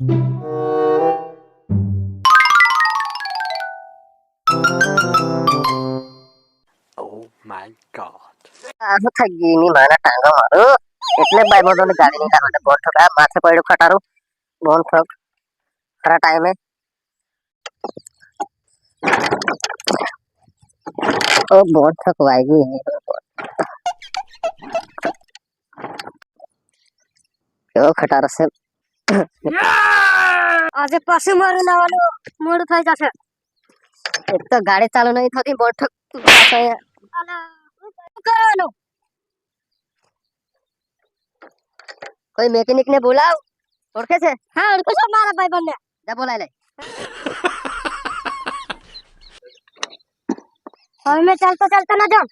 Oh my god. આ શું થઈ ગઈ ની મારા ટાંગા મારું એટલે બાઈ બોલો ગાડી ની કાઢે બોલ ઠોક આ માથે પડ્યું ખટારું બોલ ઠોક ખરા ટાઈમે ઓ બોલ ઠોક વાગી કેવો ખટારો છે આજે પાછું મારું લાવવાનું મોડું થઈ જશે. એક તો ગાડી ચાલુ નહીં થતી બેઠક કરવાનું? કોઈ મેકેનિક ને બોલાવ? ઓળખે છે? હા ઓળખું છું મારા ભાઈ બંને. જા બોલાય લે. હવે મેં ચાલતા ચાલતા ના જાઉં.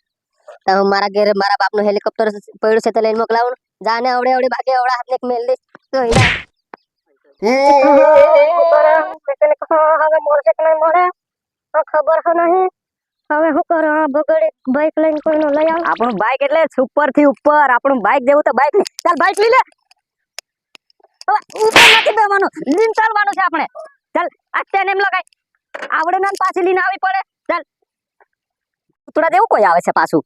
તો મારા ઘેર મારા બાપનું હેલિકોપ્ટર પડ્યું છે તો લઈને મોકલાવું. જાને આવડે અવડે ભાગે અવડા હાથને મેલ દઈશ. તો ખબર છે નહીં હવે હું કરો આ બગડી બાઈક લઈને કોઈનો લઈ આવ આપણું બાઇક એટલે સુપરથી ઉપર. આપણું બાઇક દેવું તો બાઇક ચાલ બાઇક લઈ લે. ઉપર નથી બેવાનું લીન ચાલવાનું છે આપણે. ચાલ અત્યારે એમ લગાય. આવડે ના પાછી લીન આવી પડે. ચાલ. દેવું કોઈ આવે છે પાછું.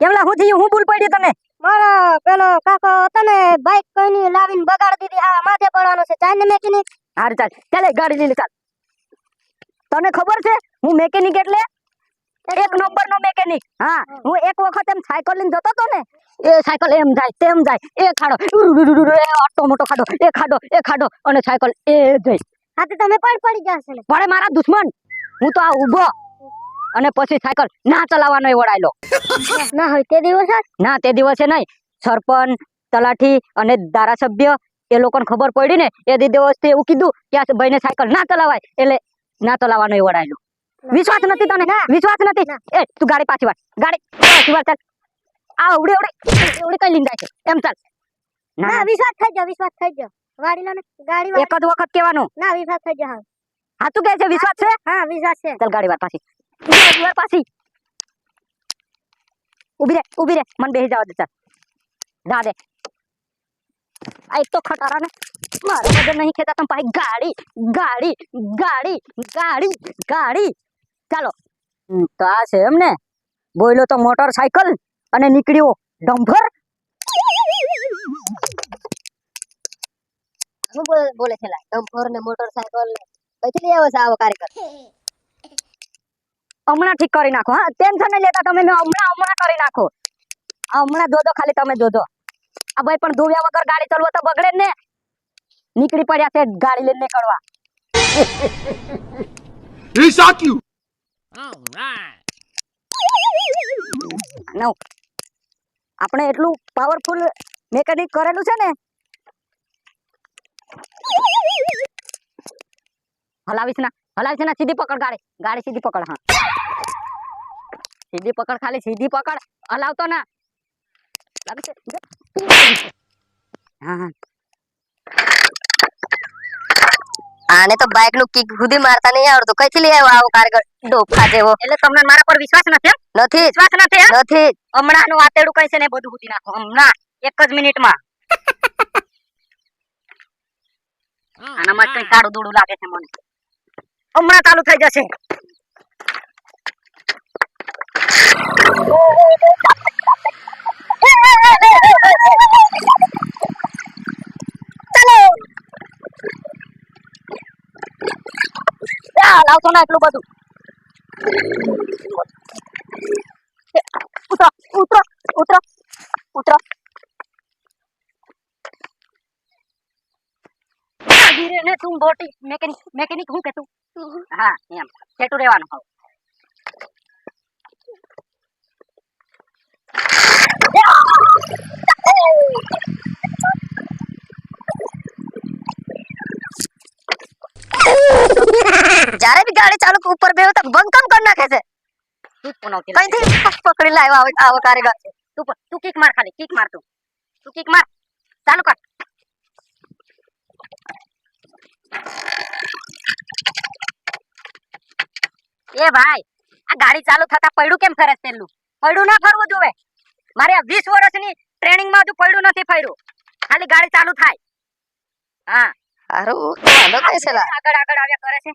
કેમલા હું થયું હું ભૂલ પડી તને? મારા પેલો કાકો તને બાઈક કોઈની લાવીને બગાડી દીધી. હા માથે પડવાનો છે. ચાલ ને મેકેનિક હાર ચાલ. ચાલે ગાડી લઈને ચાલ. તને ખબર છે? હું મેકેનિક એટલે? એક નંબર નો મેકેનિક હા હું એક વખત એમ સાયકલ લઈને જતો હતો ને એ સાયકલ એમ જાય તેમ જાય. એ ખાડો. એ આટલો મોટો ખાડો. એ ખાડો એ ખાડો. અને સાયકલ એ જઈ હા તો તમે પણ પડી જશો પડે મારા દુશ્મન. હું તો આ ઊભો. અને પછી સાયકલ ના ચલાવવાનો એ વડાયેલો. ના હોય તે દિવસે? ના તે દિવસે નહીં. સરપંચ તલાઠી અને ધારાસભ્ય એ લોકોને ખબર પડી ને એ દી દિવસે એવું કીધું કે આ ભાઈને સાયકલ ના ચલાવાય એટલે ના ચલાવવાનો એ વડાયેલો. વિશ્વાસ નથી તને? વિશ્વાસ નથી? એ તું ગાડી પાછી વાર ગાડી પાછી વાર ચાલ. આ ઉડે ઉડે. ઉડે કઈ લીંદાય છે? એમ ચાલ. ના વિશ્વાસ થઈ જાવ વિશ્વાસ થઈ જાવ ગાડી ગાડી એક જ વખત કહેવાનું. ના વિશ્વાસ થઈ જાવ હા. તું કહે છે વિશ્વાસ છે? હા વિશ્વાસ છે. ચાલ ગાડી વાર પાછી. ગાડી વાર પાછી ઊભી રે ઊભી રે મને બેસી જવા દે ચાલ જા દે આ એક તો ખટારા ને મારે વજન નહીં ખેતા તમે પાછી ગાડી ગાડી ગાડી ગાડી ગાડી ચાલો હમ, તો આ છે એમ ને બોયલો તો મોટર સાયકલ અને નીકળ્યો ડમ્ફર શું બોલે- બોલે છે લા ડમ્ફર ને મોટરસાયકલ ને કઈથી લઈ આવે છે આવો કાર્યકર હમણાં ઠીક કરી નાખો હા? ટેન્શન નહીં લેતા તમે હમણાં હમણાં કરી નાખો. હમણાં જોજો ખાલી તમે જોજો આ ભાઈ પણ ધોવ્યા વગર ગાડી ચલવો તો બગડે ને. નીકળી પડ્યા છે ગાડી લઈને નીકળવા. He shot you! નવ આપણે એટલું પાવરફુલ મેકેનિક કરેલું છે ને. હલાવીશ ના. હલાવીશ ને સીધી પકડ ગાડી. ગાડી સીધી પકડ હા. સીધી પકડ ખાલી સીધી પકડ. હલાવતો ના. લાગે છે? હા હા. આને તો બાઇકનું કિક સુધી મારતા નહીં આવડતું. કઈથી લઈ આવ્યો આવો કારીગર? ડોફા જેવો. એટલે તમને મારા પર વિશ્વાસ નથી નથી. વિશ્વાસ નથી નથી. હમણાં નું આતેડું કઈ છે ને બધું સુધી નાખો. હમણાં. એક જ મિનિટમાં. આનામાં કઈ કાળું દોડું લાગે છે મને. હમણાં ચાલુ થઈ જશે. ચાલો. ના એટલું બધું. ઉતરો ઉતરો ઉતરો મેકેનિક મેકેનિક હું કે હા એમ. છેટું રહેવાનું હવે. જ્યારે બી ગાડી ચાલુ ઉપર બેહો તો બંધ કામ કરી નાખે છે? કઈથી પકડી લાવ્યો આવો આવો કારીગર. તું તું કિક માર ખાલી કિક માર તું. તું કિક માર. ચાલુ કર. એ ભાઈ આ ગાડી ચાલુ થતા પડ્યું કેમ ફરે છે પેલું પડ્યું ના ફરવું જોવે મારે 20 વર્ષની ટ્રેનિંગમાં હજુ પડ્યું નથી ફર્યું. ખાલી ગાડી ચાલુ થાય. હા. લા આગળ આગળ આવ્યા કરે છે.